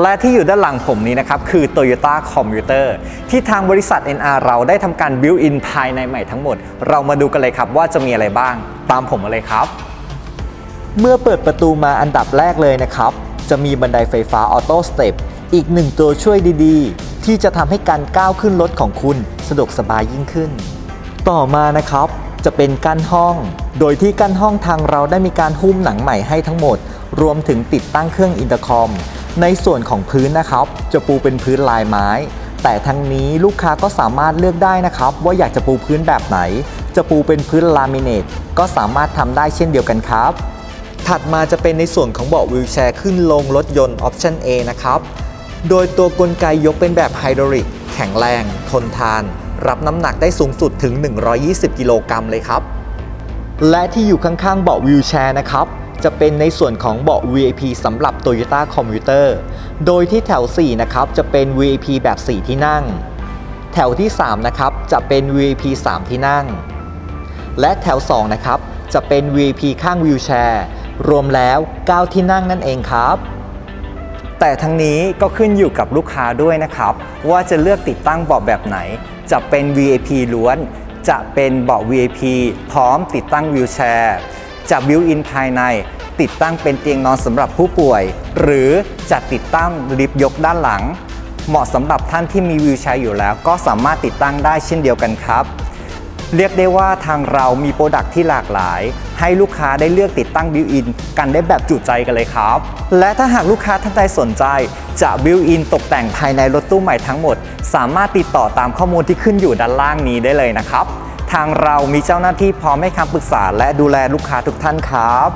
และที่อยู่ด้านหลังผมนี้นะครับ คือ Toyota Commuter ที่ทางบริษัท NR เราได้ทำการ build in ภายในใหม่ทั้งหมด เรามาดูกันเลยครับว่าจะมีอะไรบ้าง ตามผมมาเลยครับ เมื่อเปิดประตูมาอันดับแรกเลยนะครับ จะมีบันไดไฟฟ้าออโต้สเต็ปอีกหนึ่งตัวช่วยดีๆ ที่จะทำให้การก้าวขึ้นรถของคุณสะดวกสบายยิ่งขึ้น ต่อมานะครับจะเป็นกั้นห้อง โดยที่กั้นห้องทางเราได้มีการหุ้มหนังใหม่ให้ทั้งหมด รวมถึงติดตั้งเครื่องอินเตอร์คอม ในส่วนของพื้นนะครับ จะปูเป็นพื้นลายไม้ แต่ทั้งนี้ลูกค้าก็สามารถเลือกได้นะครับ ว่าอยากจะปูพื้นแบบไหน จะปูเป็นพื้นลามิเนตก็สามารถทำได้เช่นเดียวกันครับ ถัดมาจะเป็นในส่วนของเบาะวิวแชร์ขึ้นลงรถยนต์ออปชั่น A นะครับ โดยตัวกลไกยกเป็นแบบไฮดรอลิกแข็งแรง ทนทาน รับน้ำหนักได้สูงสุดถึง 120 กิโลกรัมเลยครับ และที่อยู่ข้างๆเบาะวิวแชร์นะครับ จะเป็นในส่วนของเบาะ VIP สำหรับ Toyota Commuter โดยที่แถว 4 นะครับ จะเป็น VIP แบบ 4 ที่นั่ง แถวที่ 3 นะครับ จะเป็น VIP 3 ที่นั่ง และแถว 2 นะครับ จะเป็น VIP ข้างวิวแชร์รวมแล้ว 9 ที่นั่งนั่นเองครับแต่ทั้งนี้ก็ขึ้นอยู่กับลูกค้าด้วยนะครับ ว่าจะเลือกติดตั้งเบาะแบบไหน จะเป็น VIP ล้วน จะเป็นเบาะ VIP พร้อมติดตั้งวิวแชร์ จะบิวอินภายใน ติดตั้งเป็นเตียงนอนสำหรับผู้ป่วย หรือจะติดตั้งลิฟต์ยกด้านหลัง เหมาะสำหรับท่านที่มีวิวแชร์อยู่แล้ว ก็สามารถติดตั้งได้เช่นเดียวกันครับ เรียกได้ว่าทางเรามีโปรดักที่หลากหลาย ให้ลูกค้าได้เลือกติดตั้งบิวอินกันได้แบบจุใจกันเลยครับ และถ้าหากลูกค้าท่านใดสนใจ จะบิวอินตกแต่งภายในรถตู้ใหม่ทั้งหมด สามารถติดต่อตามข้อมูลที่ขึ้นอยู่ด้านล่างนี้ได้เลยนะครับางเรามีเจ้าหน้าที่พร้อมให้คำปรึกษาและดูแลลูกค้าทุกท่านครับ